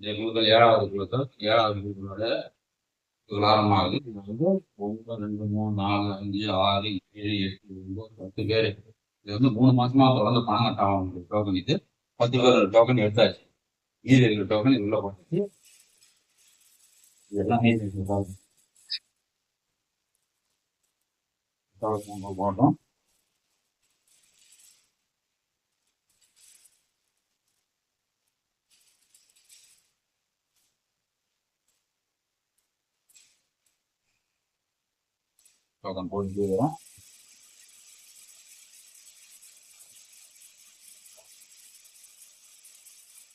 இந்த குழுக்கள் ஏழாவது குழுக்கள் ஏழாவது குழுக்களோட ஆரம்பமாகுது இது வந்து ஒன்று ரெண்டு மூணு நாலு அஞ்சு ஆறு ஏழு எட்டு ஒன்பது பத்து பேர். இது வந்து மூணு மாசமா தொடர்ந்து பணம் கட்டாம டோக்கன் இது. பத்து பேர் டோக்கன் எடுத்தாச்சு. மீதி இருக்கிற டோக்கன் இது உள்ள போட்டு இதெல்லாம் மீதி இருக்கிற டோக்கன் போட்டோம். டோக்கன் போட்டு வரும்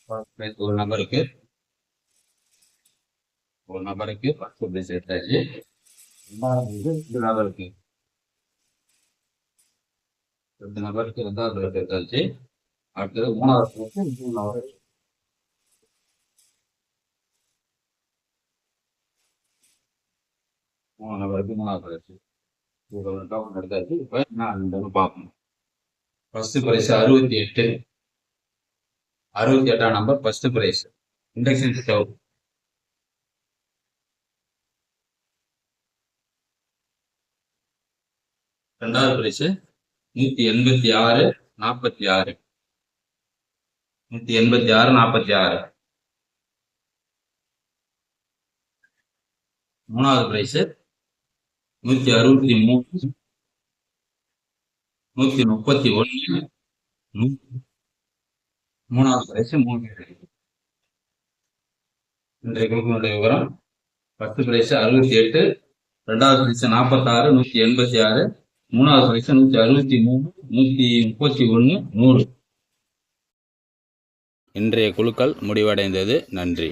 First ஒரு நபருக்கு ஒரு நபருக்கு பத்து பிரைஸ் எடுத்தாச்சு ரெண்டாவது ரெண்டு நபருக்கு ரெண்டு நபருக்கு ரெண்டாவது பிரைஸ் எடுத்தாச்சு அடுத்தது மூணாவது பிரைஸ் மூணு நபர் மூணு நபருக்கு மூணாவது பிரைஸ் இது ஒரு இப்போ நான் ஃபர்ஸ்ட் பிரைஸ் அறுபத்தி எட்டு. அறுபத்தி எட்டாம் number first prize induction stove ரெண்டாவது பிரைஸ் நூத்தி எண்பத்தி ஆறு நாற்பத்தி ஆறு. நூத்தி எண்பத்தி ஆறு நாற்பத்தி ஆறு. மூணாவது பிரைஸ் நூத்தி அறுபத்தி மூணு நூத்தி முப்பத்தி ஒன்னு மூணாவது பிரைஸ் மூணு இன்றைய குழுக்களுடைய விவரம் பத்து பிரைஸ் அறுபத்தி எட்டு ரெண்டாவது பிரைஸ் நாற்பத்தாறு நூத்தி எண்பத்தி ஆறு மூணாவது பிரைஸ் நூத்தி அறுபத்தி மூணு நூத்தி முப்பத்தி ஒன்னு நூறு. இன்றைய குழுக்கள் முடிவடைந்தது. நன்றி.